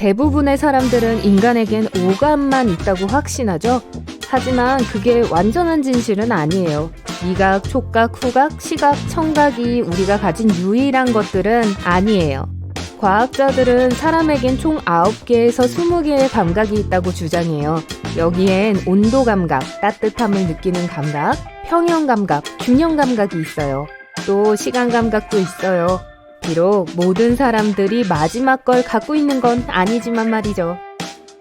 대부분의 사람들은 인간에겐 오감만 있다고 확신하죠. 하지만 그게 완전한 진실은 아니에요. 미각, 촉각, 후각, 시각, 청각이 우리가 가진 유일한 것들은 아니에요. 과학자들은 사람에겐 총 9개에서 20개의 감각이 있다고 주장해요. 여기엔 온도 감각, 따뜻함을 느끼는 감각, 평형 감각, 균형 감각이 있어요. 또 시간 감각도 있어요. 비록 모든 사람들이 마지막 걸 갖고 있는 건 아니지만 말이죠.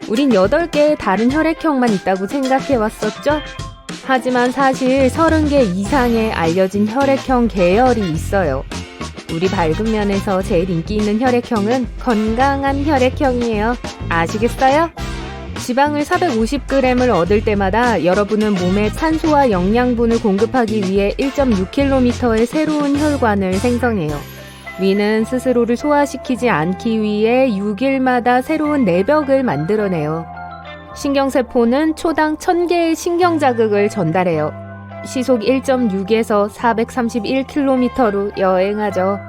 우린 8개의 다른 혈액형만 있다고 생각해 왔었죠? 하지만 사실 30개 이상의 알려진 혈액형 계열이 있어요. 우리 밝은 면에서 제일 인기 있는 혈액형은 건강한 혈액형이에요. 아시겠어요? 지방을 450g을 얻을 때마다 여러분은 몸에 산소와 영양분을 공급하기 위해 1.6km의 새로운 혈관을 생성해요. 위는 스스로를 소화시키지 않기 위해 6일마다 새로운 내벽을 만들어내요. 신경세포는 초당 1000개의 신경자극을 전달해요. 시속 1.6에서 431km로 여행하죠.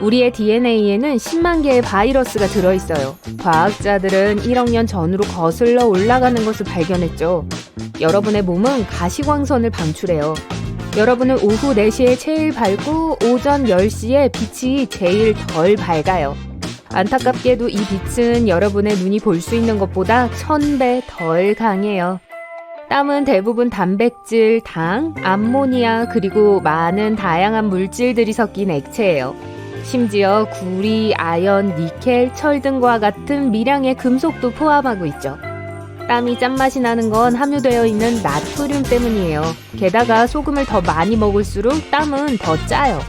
우리의 DNA에는 10만 개의 바이러스가 들어있어요. 과학자들은 1억 년 전으로 거슬러 올라가는 것을 발견했죠. 여러분의 몸은 가시광선을 방출해요. 여러분은 오후 4시에 제일 밝고 오전 10시에 빛이 제일 덜 밝아요. 안타깝게도 이 빛은 여러분의 눈이 볼 수 있는 것보다 1000배 덜 강해요. 땀은 대부분 단백질, 당, 암모니아, 그리고 많은 다양한 물질들이 섞인 액체예요. 심지어 구리, 아연, 니켈, 철 등과 같은 미량의 금속도 포함하고 있죠. 땀이 짠맛이 나는 건 함유되어 있는 나트륨 때문이에요. 게다가 소금을 더 많이 먹을수록 땀은 더 짜요.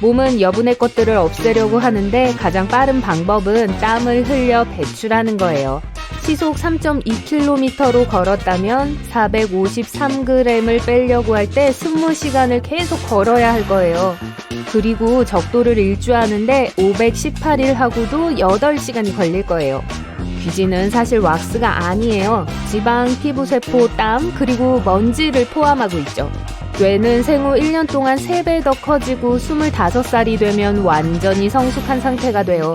몸은 여분의 것들을 없애려고 하는데 가장 빠른 방법은 땀을 흘려 배출하는 거예요. 시속 3.2km로 걸었다면 453g을 빼려고 할 때 20시간을 계속 걸어야 할 거예요. 그리고 적도를 일주하는데 518일 하고도 8시간이 걸릴 거예요. 귀지는 사실 왁스가 아니에요. 지방, 피부세포, 땀, 그리고 먼지를 포함하고 있죠. 뇌는 생후 1년 동안 3배 더 커지고 25살이 되면 완전히 성숙한 상태가 돼요.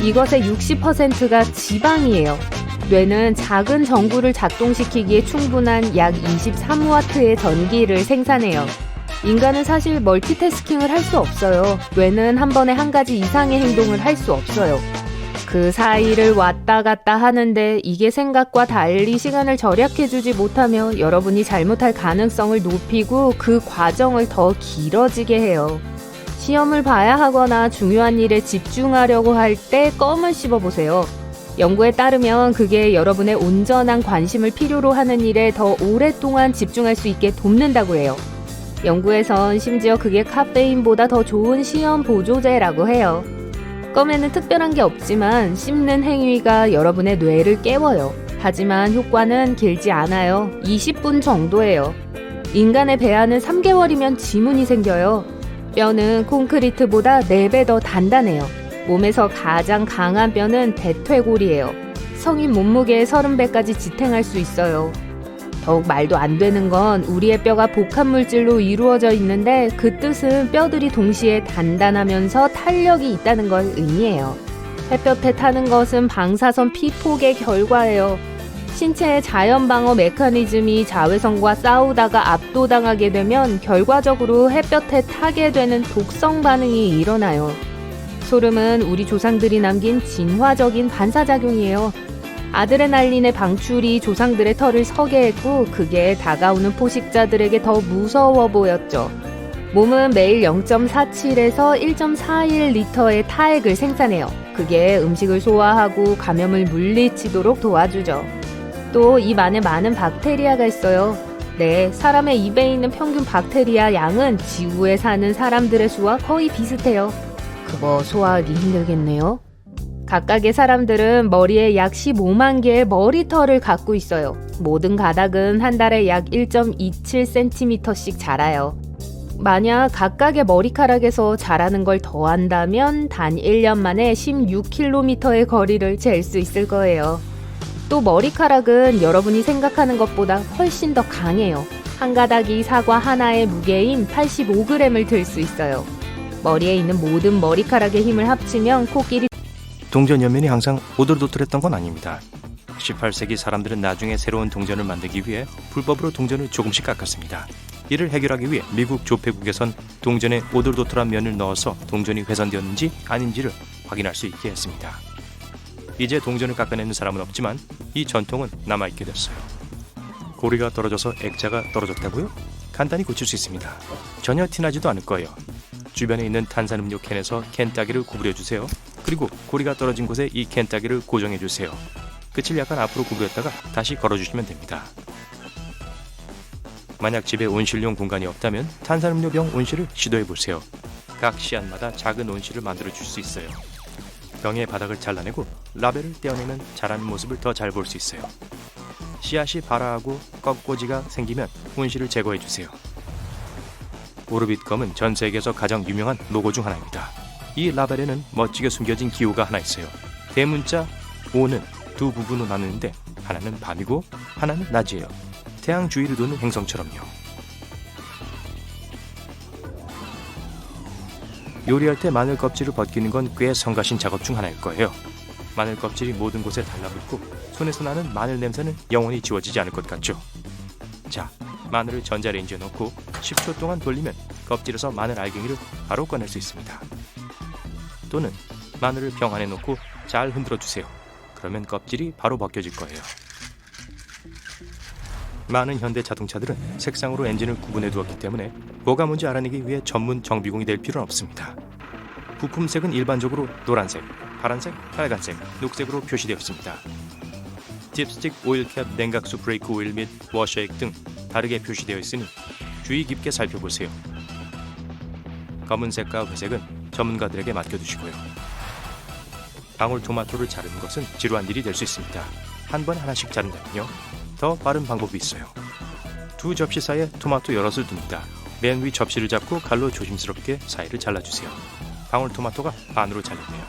이것의 60%가 지방이에요. 뇌는 작은 전구를 작동시키기에 충분한 약 23W의 전기를 생산해요. 인간은 사실 멀티태스킹을 할 수 없어요. 뇌는 한 번에 한 가지 이상의 행동을 할 수 없어요. 그 사이를 왔다 갔다 하는데 이게 생각과 달리 시간을 절약해주지 못하며 여러분이 잘못할 가능성을 높이고 그 과정을 더 길어지게 해요. 시험을 봐야 하거나 중요한 일에 집중하려고 할 때 껌을 씹어보세요. 연구에 따르면 그게 여러분의 온전한 관심을 필요로 하는 일에 더 오랫동안 집중할 수 있게 돕는다고 해요. 연구에선 심지어 그게 카페인보다 더 좋은 시험 보조제라고 해요. 껌에는 특별한 게 없지만 씹는 행위가 여러분의 뇌를 깨워요. 하지만 효과는 길지 않아요. 20분 정도예요. 인간의 배아는 3개월이면 지문이 생겨요. 뼈는 콘크리트보다 4배 더 단단해요. 몸에서 가장 강한 뼈는 대퇴골이에요. 성인 몸무게의 30배까지 지탱할 수 있어요. 더욱 말도 안 되는 건 우리의 뼈가 복합 물질로 이루어져 있는데 그 뜻은 뼈들이 동시에 단단하면서 탄력이 있다는 걸 의미해요. 햇볕에 타는 것은 방사선 피폭의 결과예요. 신체의 자연 방어 메커니즘이 자외선과 싸우다가 압도당하게 되면 결과적으로 햇볕에 타게 되는 독성 반응이 일어나요. 소름은 우리 조상들이 남긴 진화적인 반사작용이에요. 아드레날린의 방출이 조상들의 털을 서게 했고 그게 다가오는 포식자들에게 더 무서워 보였죠. 몸은 매일 0.47에서 1.41리터의 타액을 생산해요. 그게 음식을 소화하고 감염을 물리치도록 도와주죠. 또 입 안에 많은 박테리아가 있어요. 네, 사람의 입에 있는 평균 박테리아 양은 지구에 사는 사람들의 수와 거의 비슷해요. 그거 소화하기 힘들겠네요. 각각의 사람들은 머리에 약 15만 개의 머리털을 갖고 있어요. 모든 가닥은 한 달에 약 1.27cm씩 자라요. 만약 각각의 머리카락에서 자라는 걸 더한다면 단 1년 만에 16km의 거리를 잴 수 있을 거예요. 또 머리카락은 여러분이 생각하는 것보다 훨씬 더 강해요. 한 가닥이 사과 하나의 무게인 85g을 들 수 있어요. 머리에 있는 모든 머리카락의 힘을 합치면 코끼리 동전 연면이 항상 오돌도돌했던 건 아닙니다. 18세기 사람들은 나중에 새로운 동전을 만들기 위해 불법으로 동전을 조금씩 깎았습니다. 이를 해결하기 위해 미국 조폐국에선 동전에 오돌도돌한 면을 넣어서 동전이 훼손되었는지 아닌지를 확인할 수 있게 했습니다. 이제 동전을 깎아내는 사람은 없지만 이 전통은 남아있게 됐어요. 고리가 떨어져서 액자가 떨어졌다고요? 간단히 고칠 수 있습니다. 전혀 티나지도 않을 거예요. 주변에 있는 탄산음료 캔에서 캔 따기를 구부려 주세요. 그리고 고리가 떨어진 곳에 이 캔 따기를 고정해 주세요. 끝을 약간 앞으로 구부렸다가 다시 걸어주시면 됩니다. 만약 집에 온실용 공간이 없다면 탄산음료 병 온실을 시도해 보세요. 각 씨앗마다 작은 온실을 만들어 줄 수 있어요. 병의 바닥을 잘라내고 라벨을 떼어내면 자라는 모습을 더 잘 볼 수 있어요. 씨앗이 발아하고 꺾꽂이가 생기면 온실을 제거해 주세요. 오르빗 검은 전 세계에서 가장 유명한 로고 중 하나입니다. 이 라벨에는 멋지게 숨겨진 기호가 하나 있어요. 대문자 O는 두 부분으로 나누는데 하나는 밤이고 하나는 낮이에요. 태양 주위를 도는 행성처럼요. 요리할 때 마늘 껍질을 벗기는 건 꽤 성가신 작업 중 하나일 거예요. 마늘 껍질이 모든 곳에 달라붙고 손에서 나는 마늘 냄새는 영원히 지워지지 않을 것 같죠. 자, 마늘을 전자레인지에 넣고 10초 동안 돌리면 껍질에서 마늘 알갱이를 바로 꺼낼 수 있습니다. 또는 마늘을 병 안에 넣고 잘 흔들어 주세요. 그러면 껍질이 바로 벗겨질 거예요. 많은 현대 자동차들은 색상으로 엔진을 구분해 두었기 때문에 뭐가 뭔지 알아내기 위해 전문 정비공이 될 필요는 없습니다. 부품색은 일반적으로 노란색, 파란색, 빨간색, 녹색으로 표시되어 있습니다. 딥스틱, 오일캡, 냉각수 브레이크 오일 및 워셔액 등 다르게 표시되어 있으니 주의 깊게 살펴보세요. 검은색과 회색은 전문가들에게 맡겨두시고요. 방울토마토를 자르는 것은 지루한 일이 될 수 있습니다. 한 번에 하나씩 자른다면요. 더 빠른 방법이 있어요. 두 접시 사이에 토마토 여럿을 둡니다. 맨 위 접시를 잡고 칼로 조심스럽게 사이를 잘라주세요. 방울토마토가 반으로 잘리네요.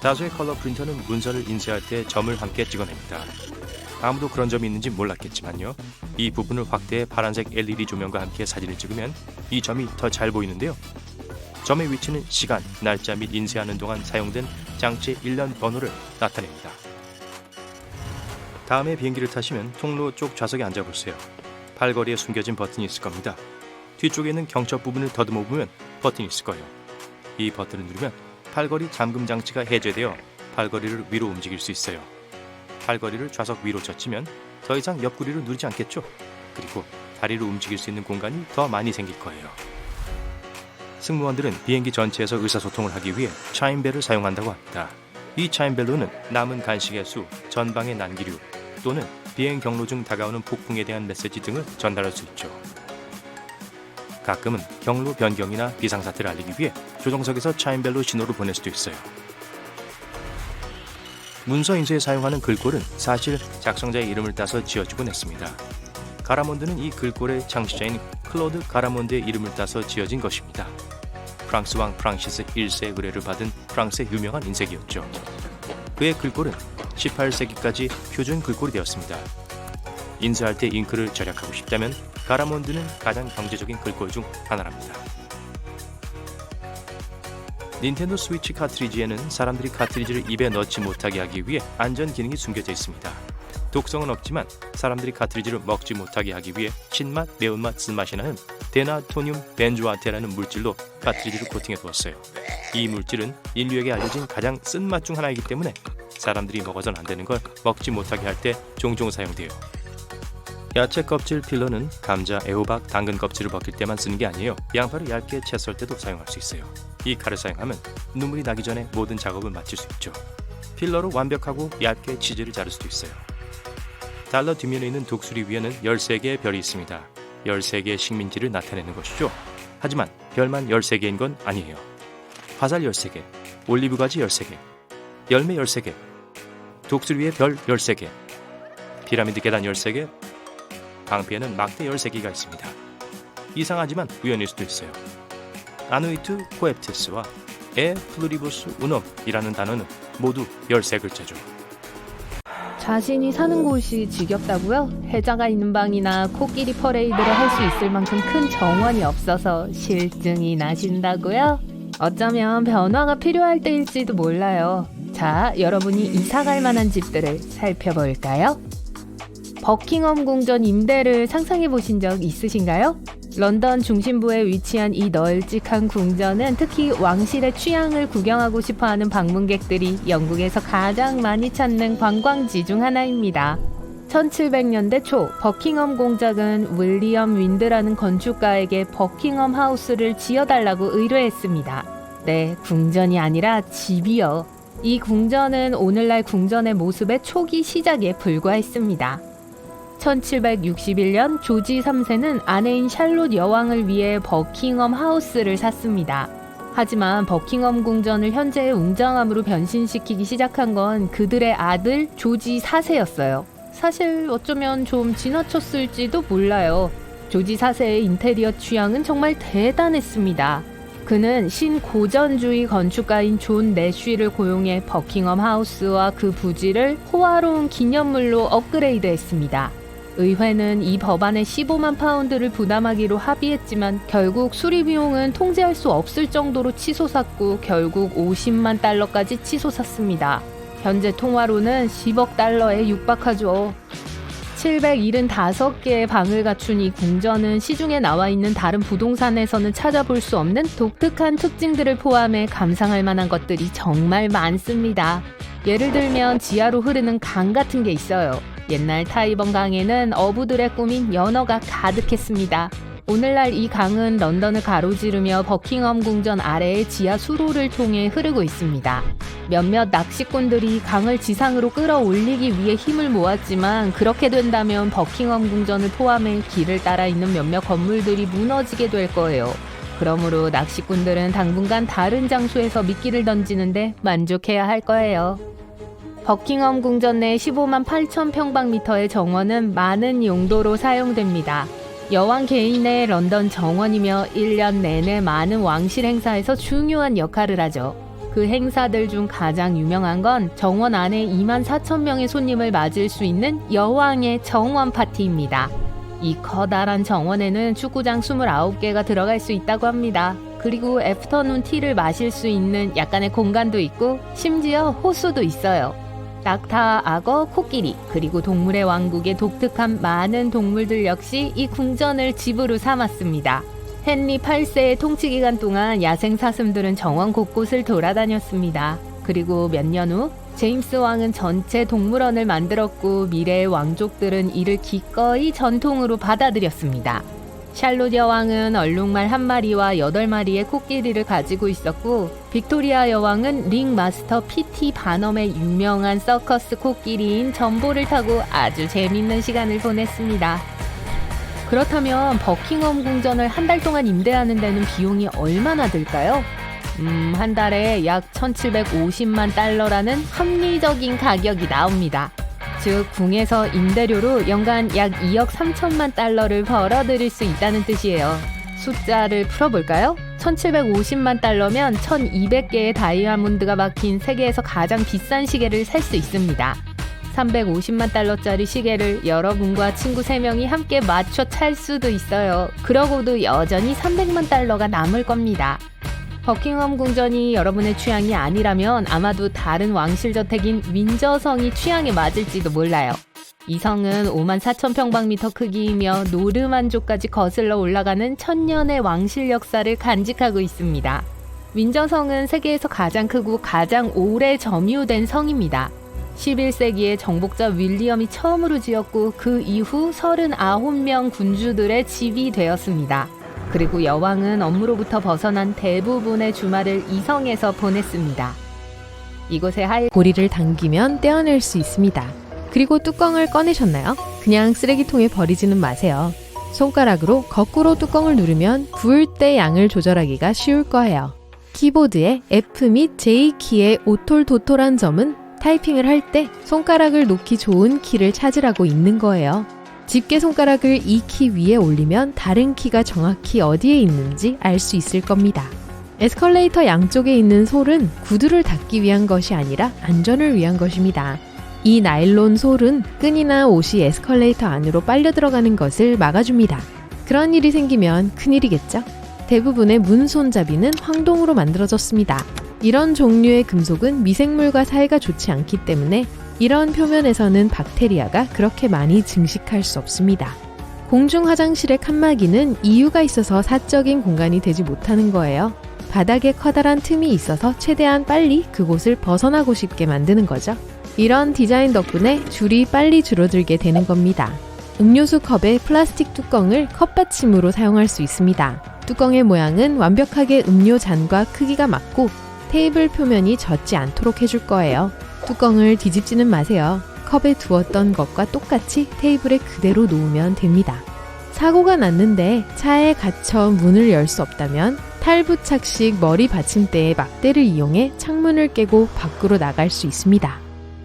다수의 컬러 프린터는 문서를 인쇄할 때 점을 함께 찍어냅니다. 아무도 그런 점이 있는지 몰랐겠지만요. 이 부분을 확대해 파란색 LED 조명과 함께 사진을 찍으면 이 점이 더 잘 보이는데요. 점의 위치는 시간, 날짜 및 인쇄하는 동안 사용된 장치의 일련 번호를 나타냅니다. 다음에 비행기를 타시면 통로 쪽 좌석에 앉아보세요. 팔걸이에 숨겨진 버튼이 있을 겁니다. 뒤쪽에 있는 경첩 부분을 더듬어 보면 버튼이 있을 거예요. 이 버튼을 누르면 팔걸이 잠금 장치가 해제되어 팔걸이를 위로 움직일 수 있어요. 팔걸이를 좌석 위로 젖히면 더 이상 옆구리를 누르지 않겠죠? 그리고 다리를 움직일 수 있는 공간이 더 많이 생길 거예요. 승무원들은 비행기 전체에서 의사소통을 하기 위해 차임벨을 사용한다고 합니다. 이 차임벨로는 남은 간식의 수, 전방의 난기류 또는 비행 경로 중 다가오는 폭풍에 대한 메시지 등을 전달할 수 있죠. 가끔은 경로 변경이나 비상사태를 알리기 위해 조종석에서 차임벨로 신호를 보낼 수도 있어요. 문서 인쇄에 사용하는 글꼴은 사실 작성자의 이름을 따서 지어지곤 했습니다. 가라몬드는 이 글꼴의 창시자인 클로드 가라몬드의 이름을 따서 지어진 것입니다. 프랑스 왕 프랑시스 1세의 의뢰를 받은 프랑스의 유명한 인쇄기였죠. 그의 글꼴은 18세기까지 표준 글꼴이 되었습니다. 인쇄할 때 잉크를 절약하고 싶다면 가라몬드는 가장 경제적인 글꼴 중 하나랍니다. 닌텐도 스위치 카트리지에는 사람들이 카트리지를 입에 넣지 못하게 하기 위해 안전 기능이 숨겨져 있습니다. 독성은 없지만 사람들이 카트리지를 먹지 못하게 하기 위해 신맛, 매운맛, 쓴맛이 나는 데나토늄 벤조아테라는 물질로 카트리지를 코팅해 두었어요. 이 물질은 인류에게 알려진 가장 쓴맛 중 하나이기 때문에 사람들이 먹어선 안 되는 걸 먹지 못하게 할 때 종종 사용돼요. 야채 껍질 필러는 감자, 애호박, 당근 껍질을 벗길 때만 쓰는 게 아니에요. 양파를 얇게 채 썰 때도 사용할 수 있어요. 이 칼을 사용하면 눈물이 나기 전에 모든 작업을 마칠 수 있죠. 필러로 완벽하고 얇게 치즈를 자를 수도 있어요. 달러 뒷면에 있는 독수리 위에는 13개의 별이 있습니다. 13개의 식민지를 나타내는 것이죠. 하지만 별만 13개인 건 아니에요. 화살 13개, 올리브 가지 13개, 열매 13개, 독수리 위에 별 13개, 피라미드 계단 13개, 방피에는 막대 13개가 있습니다. 이상하지만 우연일 수도 있어요. 아누이트 코에프테스와 에 플루리부스 우넘이라는 단어는 모두 13글자죠. 자신이 사는 곳이 지겹다고요? 해자가 있는 방이나 코끼리 퍼레이드를 할 수 있을 만큼 큰 정원이 없어서 실증이 나신다고요? 어쩌면 변화가 필요할 때일지도 몰라요. 자, 여러분이 이사갈 만한 집들을 살펴볼까요? 버킹엄 궁전 임대를 상상해 보신 적 있으신가요? 런던 중심부에 위치한 이 널찍한 궁전은 특히 왕실의 취향을 구경하고 싶어 하는 방문객들이 영국에서 가장 많이 찾는 관광지 중 하나입니다. 1700년대 초 버킹엄 공작은 윌리엄 윈드라는 건축가에게 버킹엄 하우스를 지어달라고 의뢰했습니다. 네, 궁전이 아니라 집이요. 이 궁전은 오늘날 궁전의 모습의 초기 시작에 불과했습니다. 1761년 조지 3세는 아내인 샬롯 여왕을 위해 버킹엄 하우스를 샀습니다. 하지만 버킹엄 궁전을 현재의 웅장함으로 변신시키기 시작한 건 그들의 아들 조지 4세였어요. 사실 어쩌면 좀 지나쳤을지도 몰라요. 조지 4세의 인테리어 취향은 정말 대단했습니다. 그는 신고전주의 건축가인 존 내쉬를 고용해 버킹엄 하우스와 그 부지를 호화로운 기념물로 업그레이드했습니다. 의회는 이 법안에 15만 파운드를 부담하기로 합의했지만 결국 수리 비용은 통제할 수 없을 정도로 치솟았고 결국 50만 달러까지 치솟았습니다. 현재 통화로는 10억 달러에 육박하죠. 775개의 방을 갖춘 이 궁전은 시중에 나와 있는 다른 부동산에서는 찾아볼 수 없는 독특한 특징들을 포함해 감상할 만한 것들이 정말 많습니다. 예를 들면 지하로 흐르는 강 같은 게 있어요. 옛날 타이번 강에는 어부들의 꿈인 연어가 가득했습니다. 오늘날 이 강은 런던을 가로지르며 버킹엄 궁전 아래의 지하 수로를 통해 흐르고 있습니다. 몇몇 낚시꾼들이 강을 지상으로 끌어올리기 위해 힘을 모았지만 그렇게 된다면 버킹엄 궁전을 포함해 길을 따라 있는 몇몇 건물들이 무너지게 될 거예요. 그러므로 낚시꾼들은 당분간 다른 장소에서 미끼를 던지는데 만족해야 할 거예요. 버킹엄 궁전 내 15만 8천 평방미터의 정원은 많은 용도로 사용됩니다. 여왕 개인의 런던 정원이며 1년 내내 많은 왕실 행사에서 중요한 역할을 하죠. 그 행사들 중 가장 유명한 건 정원 안에 2만 4천 명의 손님을 맞을 수 있는 여왕의 정원 파티입니다. 이 커다란 정원에는 축구장 29개가 들어갈 수 있다고 합니다. 그리고 애프터눈 티를 마실 수 있는 약간의 공간도 있고 심지어 호수도 있어요. 낙타, 악어, 코끼리, 그리고 동물의 왕국의 독특한 많은 동물들 역시 이 궁전을 집으로 삼았습니다. 헨리 8세의 통치 기간 동안 야생 사슴들은 정원 곳곳을 돌아다녔습니다. 그리고 몇 년 후 제임스 왕은 전체 동물원을 만들었고 미래의 왕족들은 이를 기꺼이 전통으로 받아들였습니다. 샬롯 여왕은 얼룩말 한 마리와 여덟 마리의 코끼리를 가지고 있었고 빅토리아 여왕은 링 마스터 피티 바넘의 유명한 서커스 코끼리인 전보를 타고 아주 재밌는 시간을 보냈습니다. 그렇다면 버킹엄 궁전을 한 달 동안 임대하는 데는 비용이 얼마나 들까요? 음, 한 달에 약 1750만 달러라는 합리적인 가격이 나옵니다. 즉, 궁에서 임대료로 연간 약 2억 3천만 달러를 벌어들일 수 있다는 뜻이에요. 숫자를 풀어볼까요? 1750만 달러면 1200개의 다이아몬드가 박힌 세계에서 가장 비싼 시계를 살 수 있습니다. 350만 달러짜리 시계를 여러분과 친구 3명이 함께 맞춰 찰 수도 있어요. 그러고도 여전히 300만 달러가 남을 겁니다. 버킹엄 궁전이 여러분의 취향이 아니라면 아마도 다른 왕실 저택인 윈저성이 취향에 맞을지도 몰라요. 이 성은 5만 4천 평방미터 크기이며 노르만족까지 거슬러 올라가는 천년의 왕실 역사를 간직하고 있습니다. 윈저성은 세계에서 가장 크고 가장 오래 점유된 성입니다. 11세기에 정복자 윌리엄이 처음으로 지었고 그 이후 39명 군주들의 집이 되었습니다. 그리고 여왕은 업무로부터 벗어난 대부분의 주말을 이 성에서 보냈습니다. 이곳의 하이 고리를 당기면 떼어낼 수 있습니다. 그리고 뚜껑을 꺼내셨나요? 그냥 쓰레기통에 버리지는 마세요. 손가락으로 거꾸로 뚜껑을 누르면 부을 때 양을 조절하기가 쉬울 거예요. 키보드의 F 및 J 키의 오톨도톨한 점은 타이핑을 할 때 손가락을 놓기 좋은 키를 찾으라고 있는 거예요. 집게 손가락을 이 키 위에 올리면 다른 키가 정확히 어디에 있는지 알 수 있을 겁니다. 에스컬레이터 양쪽에 있는 솔은 구두를 닫기 위한 것이 아니라 안전을 위한 것입니다. 이 나일론 솔은 끈이나 옷이 에스컬레이터 안으로 빨려 들어가는 것을 막아줍니다. 그런 일이 생기면 큰일이겠죠? 대부분의 문 손잡이는 황동으로 만들어졌습니다. 이런 종류의 금속은 미생물과 사이가 좋지 않기 때문에 이런 표면에서는 박테리아가 그렇게 많이 증식할 수 없습니다. 공중 화장실의 칸막이는 이유가 있어서 사적인 공간이 되지 못하는 거예요. 바닥에 커다란 틈이 있어서 최대한 빨리 그곳을 벗어나고 싶게 만드는 거죠. 이런 디자인 덕분에 줄이 빨리 줄어들게 되는 겁니다. 음료수 컵의 플라스틱 뚜껑을 컵 받침으로 사용할 수 있습니다. 뚜껑의 모양은 완벽하게 음료 잔과 크기가 맞고 테이블 표면이 젖지 않도록 해줄 거예요. 뚜껑을 뒤집지는 마세요. 컵에 두었던 것과 똑같이 테이블에 그대로 놓으면 됩니다. 사고가 났는데 차에 갇혀 문을 열 수 없다면 탈부착식 머리 받침대의 막대를 이용해 창문을 깨고 밖으로 나갈 수 있습니다.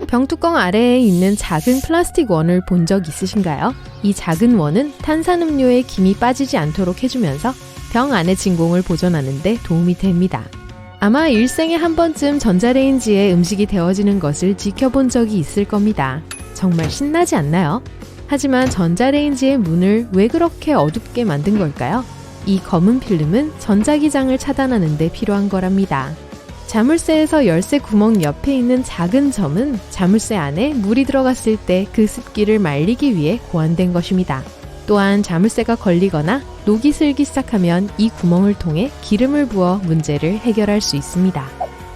병뚜껑 아래에 있는 작은 플라스틱 원을 본 적 있으신가요? 이 작은 원은 탄산음료에 김이 빠지지 않도록 해주면서 병 안의 진공을 보존하는데 도움이 됩니다. 아마 일생에 한 번쯤 전자레인지에 음식이 데워지는 것을 지켜본 적이 있을 겁니다. 정말 신나지 않나요? 하지만 전자레인지의 문을 왜 그렇게 어둡게 만든 걸까요? 이 검은 필름은 전자기장을 차단하는 데 필요한 거랍니다. 자물쇠에서 열쇠 구멍 옆에 있는 작은 점은 자물쇠 안에 물이 들어갔을 때 그 습기를 말리기 위해 고안된 것입니다. 또한 자물쇠가 걸리거나 녹이 슬기 시작하면 이 구멍을 통해 기름을 부어 문제를 해결할 수 있습니다.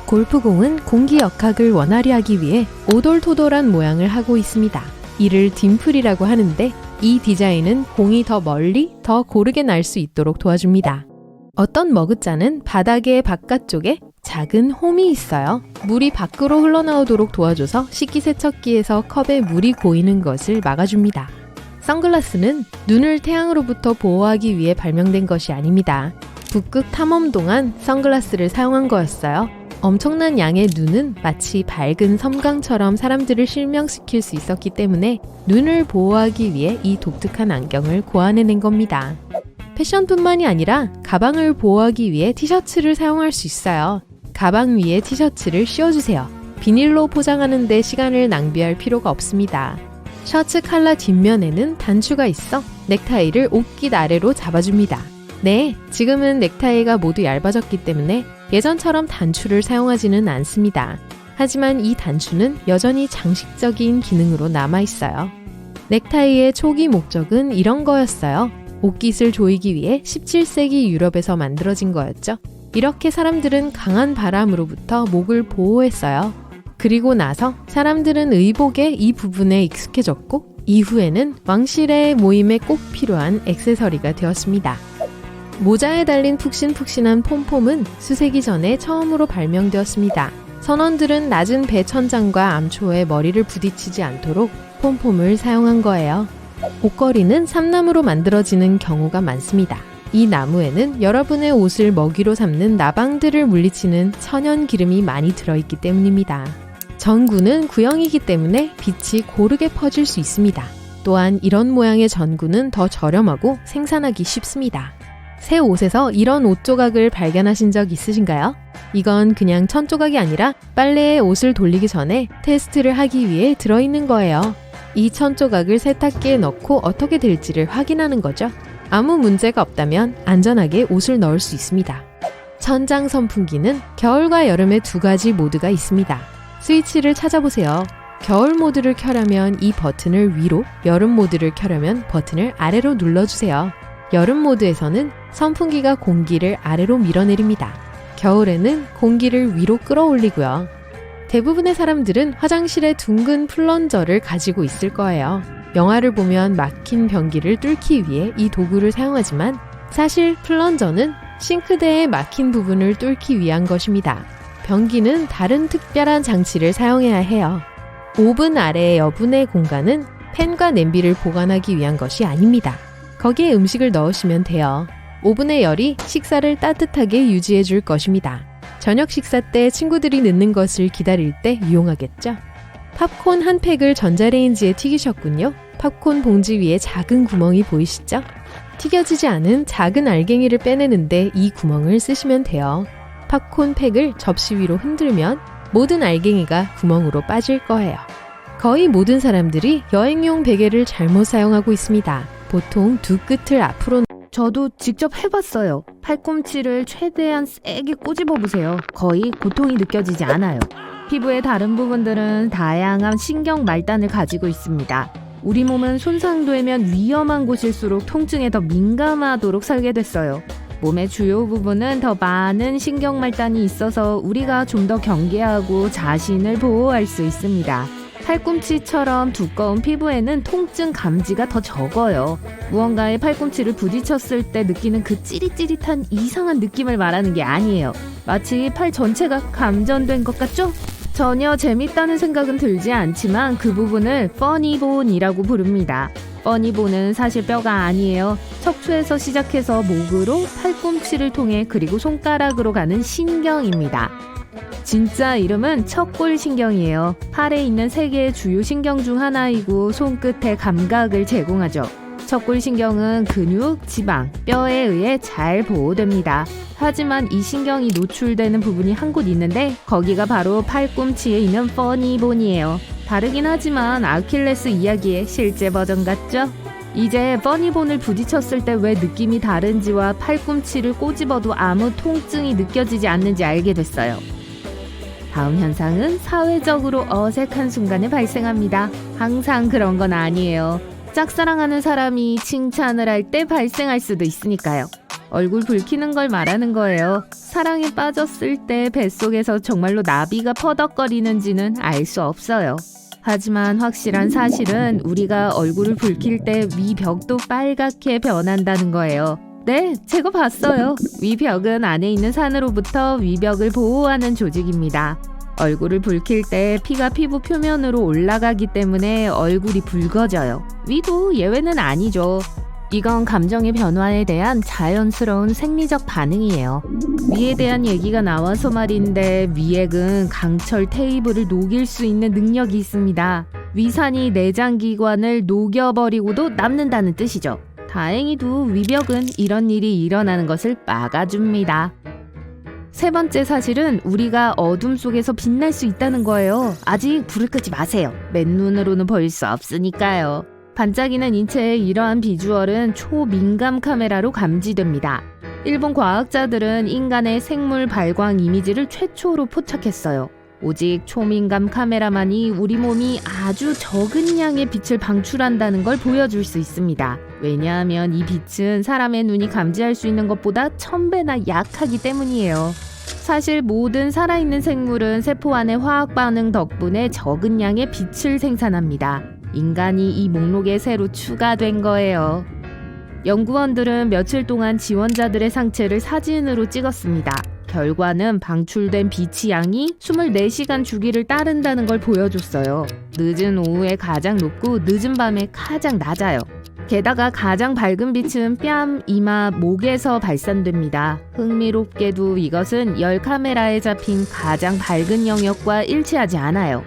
골프공은 공기 역학을 원활히 하기 위해 오돌토돌한 모양을 하고 있습니다. 이를 딤플이라고 하는데 이 디자인은 공이 더 멀리 더 고르게 날 수 있도록 도와줍니다. 어떤 머그잔은 바닥의 바깥쪽에 작은 홈이 있어요. 물이 밖으로 흘러나오도록 도와줘서 식기세척기에서 컵에 물이 고이는 것을 막아줍니다. 선글라스는 눈을 태양으로부터 보호하기 위해 발명된 것이 아닙니다. 북극 탐험 동안 선글라스를 사용한 거였어요. 엄청난 양의 눈은 마치 밝은 섬광처럼 사람들을 실명시킬 수 있었기 때문에 눈을 보호하기 위해 이 독특한 안경을 고안해낸 겁니다. 패션뿐만이 아니라 가방을 보호하기 위해 티셔츠를 사용할 수 있어요. 가방 위에 티셔츠를 씌워주세요. 비닐로 포장하는데 시간을 낭비할 필요가 없습니다. 셔츠 칼라 뒷면에는 단추가 있어 넥타이를 옷깃 아래로 잡아줍니다. 네, 지금은 넥타이가 모두 얇아졌기 때문에 예전처럼 단추를 사용하지는 않습니다. 하지만 이 단추는 여전히 장식적인 기능으로 남아있어요. 넥타이의 초기 목적은 이런 거였어요. 옷깃을 조이기 위해 17세기 유럽에서 만들어진 거였죠. 이렇게 사람들은 강한 바람으로부터 목을 보호했어요. 그리고 나서 사람들은 의복의 이 부분에 익숙해졌고 이후에는 왕실의 모임에 꼭 필요한 액세서리가 되었습니다. 모자에 달린 푹신푹신한 폼폼은 수세기 전에 처음으로 발명되었습니다. 선원들은 낮은 배 천장과 암초에 머리를 부딪히지 않도록 폼폼을 사용한 거예요. 옷걸이는 삼나무로 만들어지는 경우가 많습니다. 이 나무에는 여러분의 옷을 먹이로 삼는 나방들을 물리치는 천연 기름이 많이 들어있기 때문입니다. 전구는 구형이기 때문에 빛이 고르게 퍼질 수 있습니다. 또한 이런 모양의 전구는 더 저렴하고 생산하기 쉽습니다. 새 옷에서 이런 옷 조각을 발견하신 적 있으신가요? 이건 그냥 천 조각이 아니라 빨래에 옷을 돌리기 전에 테스트를 하기 위해 들어있는 거예요. 이 천 조각을 세탁기에 넣고 어떻게 될지를 확인하는 거죠. 아무 문제가 없다면 안전하게 옷을 넣을 수 있습니다. 천장 선풍기는 겨울과 여름의 두 가지 모드가 있습니다. 스위치를 찾아보세요. 겨울 모드를 켜려면 이 버튼을 위로, 여름 모드를 켜려면 버튼을 아래로 눌러주세요. 여름 모드에서는 선풍기가 공기를 아래로 밀어내립니다. 겨울에는 공기를 위로 끌어올리고요. 대부분의 사람들은 화장실에 둥근 플런저를 가지고 있을 거예요. 영화를 보면 막힌 변기를 뚫기 위해 이 도구를 사용하지만 사실 플런저는 싱크대의 막힌 부분을 뚫기 위한 것입니다. 변기는 다른 특별한 장치를 사용해야 해요. 오븐 아래의 여분의 공간은 팬과 냄비를 보관하기 위한 것이 아닙니다. 거기에 음식을 넣으시면 돼요. 오븐의 열이 식사를 따뜻하게 유지해 줄 것입니다. 저녁 식사 때 친구들이 늦는 것을 기다릴 때 유용하겠죠? 팝콘 한 팩을 전자레인지에 튀기셨군요. 팝콘 봉지 위에 작은 구멍이 보이시죠? 튀겨지지 않은 작은 알갱이를 빼내는데 이 구멍을 쓰시면 돼요. 팝콘 팩을 접시 위로 흔들면 모든 알갱이가 구멍으로 빠질 거예요. 거의 모든 사람들이 여행용 베개를 잘못 사용하고 있습니다. 보통 두 끝을 앞으로 저도 직접 해봤어요. 팔꿈치를 최대한 세게 꼬집어 보세요. 거의 고통이 느껴지지 않아요. 피부의 다른 부분들은 다양한 신경 말단을 가지고 있습니다. 우리 몸은 손상되면 위험한 곳일수록 통증에 더 민감하도록 설계됐어요. 몸의 주요 부분은 더 많은 신경 말단이 있어서 우리가 좀 더 경계하고 자신을 보호할 수 있습니다. 팔꿈치처럼 두꺼운 피부에는 통증 감지가 더 적어요. 무언가에 팔꿈치를 부딪혔을 때 느끼는 그 찌릿찌릿한 이상한 느낌을 말하는 게 아니에요. 마치 팔 전체가 감전된 것 같죠? 전혀 재밌다는 생각은 들지 않지만 그 부분을 퍼니본이라고 부릅니다. 퍼니본은 사실 뼈가 아니에요. 척추에서 시작해서 목으로 팔꿈치를 통해 그리고 손가락으로 가는 신경입니다. 진짜 이름은 척골신경이에요. 팔에 있는 세 개의 주요 신경 중 하나이고 손끝에 감각을 제공하죠. 척골신경은 근육, 지방, 뼈에 의해 잘 보호됩니다. 하지만 이 신경이 노출되는 부분이 한 곳 있는데 거기가 바로 팔꿈치에 있는 퍼니본이에요. 다르긴 하지만 아킬레스 이야기의 실제 버전 같죠? 이제 퍼니본을 부딪혔을 때 왜 느낌이 다른지와 팔꿈치를 꼬집어도 아무 통증이 느껴지지 않는지 알게 됐어요. 다음 현상은 사회적으로 어색한 순간에 발생합니다. 항상 그런 건 아니에요. 짝사랑하는 사람이 칭찬을 할 때 발생할 수도 있으니까요. 얼굴 붉히는 걸 말하는 거예요. 사랑에 빠졌을 때 뱃속에서 정말로 나비가 퍼덕거리는지는 알 수 없어요. 하지만 확실한 사실은 우리가 얼굴을 붉힐 때 위벽도 빨갛게 변한다는 거예요. 네, 제가 봤어요. 위벽은 안에 있는 산으로부터 위벽을 보호하는 조직입니다. 얼굴을 붉힐 때 피가 피부 표면으로 올라가기 때문에 얼굴이 붉어져요. 위도 예외는 아니죠. 이건 감정의 변화에 대한 자연스러운 생리적 반응이에요. 위에 대한 얘기가 나와서 말인데 위액은 강철 테이블을 녹일 수 있는 능력이 있습니다. 위산이 내장기관을 녹여버리고도 남는다는 뜻이죠. 다행히도 위벽은 이런 일이 일어나는 것을 막아줍니다. 세 번째 사실은 우리가 어둠 속에서 빛날 수 있다는 거예요. 아직 불을 끄지 마세요. 맨눈으로는 보일 수 없으니까요. 반짝이는 인체의 이러한 비주얼은 초민감 카메라로 감지됩니다. 일본 과학자들은 인간의 생물 발광 이미지를 최초로 포착했어요. 오직 초민감 카메라만이 우리 몸이 아주 적은 양의 빛을 방출한다는 걸 보여줄 수 있습니다. 왜냐하면 이 빛은 사람의 눈이 감지할 수 있는 것보다 천 배나 약하기 때문이에요. 사실 모든 살아있는 생물은 세포 안의 화학 반응 덕분에 적은 양의 빛을 생산합니다. 인간이 이 목록에 새로 추가된 거예요. 연구원들은 며칠 동안 지원자들의 상체를 사진으로 찍었습니다. 결과는 방출된 빛의 양이 24시간 주기를 따른다는 걸 보여줬어요. 늦은 오후에 가장 높고 늦은 밤에 가장 낮아요. 게다가 가장 밝은 빛은 뺨, 이마, 목에서 발산됩니다. 흥미롭게도 이것은 열 카메라에 잡힌 가장 밝은 영역과 일치하지 않아요.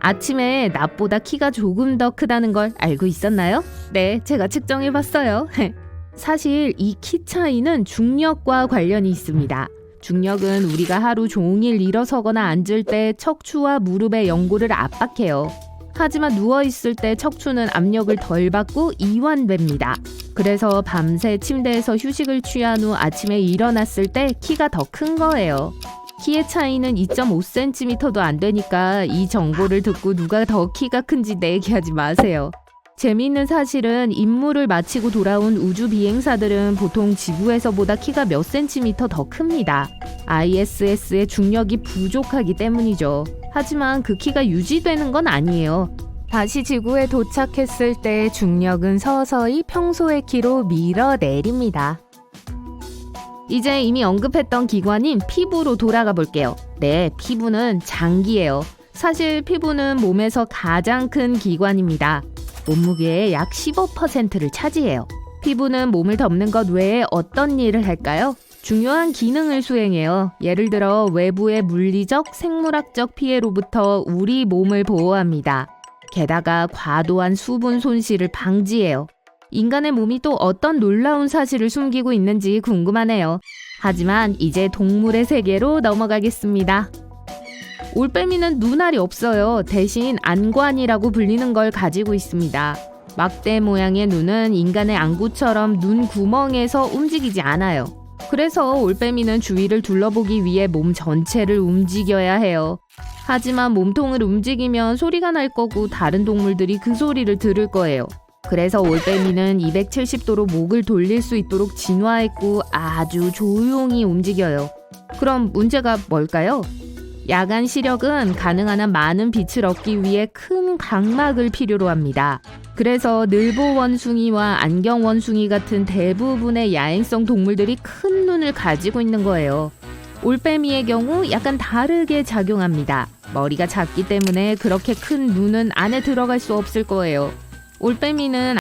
아침에 낮보다 키가 조금 더 크다는 걸 알고 있었나요? 네, 제가 측정해 봤어요. 사실 이 키 차이는 중력과 관련이 있습니다. 중력은 우리가 하루 종일 일어서거나 앉을 때 척추와 무릎의 연골을 압박해요. 하지만 누워있을 때 척추는 압력을 덜 받고 이완됩니다. 그래서 밤새 침대에서 휴식을 취한 후 아침에 일어났을 때 키가 더 큰 거예요. 키의 차이는 2.5cm도 안 되니까 이 정보를 듣고 누가 더 키가 큰지 내기하지 마세요. 재미있는 사실은 임무를 마치고 돌아온 우주 비행사들은 보통 지구에서보다 키가 몇 센티미터 더 큽니다. ISS의 중력이 부족하기 때문이죠. 하지만 그 키가 유지되는 건 아니에요. 다시 지구에 도착했을 때 중력은 서서히 평소의 키로 밀어내립니다. 이제 이미 언급했던 기관인 피부로 돌아가 볼게요. 네, 피부는 장기예요. 사실 피부는 몸에서 가장 큰 기관입니다. 몸무게의 약 15%를 차지해요. 피부는 몸을 덮는 것 외에 어떤 일을 할까요? 중요한 기능을 수행해요. 예를 들어 외부의 물리적, 생물학적 피해로부터 우리 몸을 보호합니다. 게다가 과도한 수분 손실을 방지해요. 인간의 몸이 또 어떤 놀라운 사실을 숨기고 있는지 궁금하네요. 하지만 이제 동물의 세계로 넘어가겠습니다. 올빼미는 눈알이 없어요. 대신 안관이라고 불리는 걸 가지고 있습니다. 막대 모양의 눈은 인간의 안구처럼 눈 구멍에서 움직이지 않아요. 그래서 올빼미는 주위를 둘러보기 위해 몸 전체를 움직여야 해요. 하지만 몸통을 움직이면 소리가 날 거고 다른 동물들이 그 소리를 들을 거예요. 그래서 올빼미는 270도로 목을 돌릴 수 있도록 진화했고 아주 조용히 움직여요. 그럼 문제가 뭘까요? 야간 시력은 가능한 한 많은 빛을 얻기 위해 큰 각막을 필요로 합니다. 그래서 늘보 원숭이와 안경 원숭이 같은 대부분의 야행성 동물들이 큰 눈을 가지고 있는 거예요. 올빼미의 경우 약간 다르게 작용합니다. 머리가 작기 때문에 그렇게 큰 눈은 안에 들어갈 수 없을 거예요. 올빼미는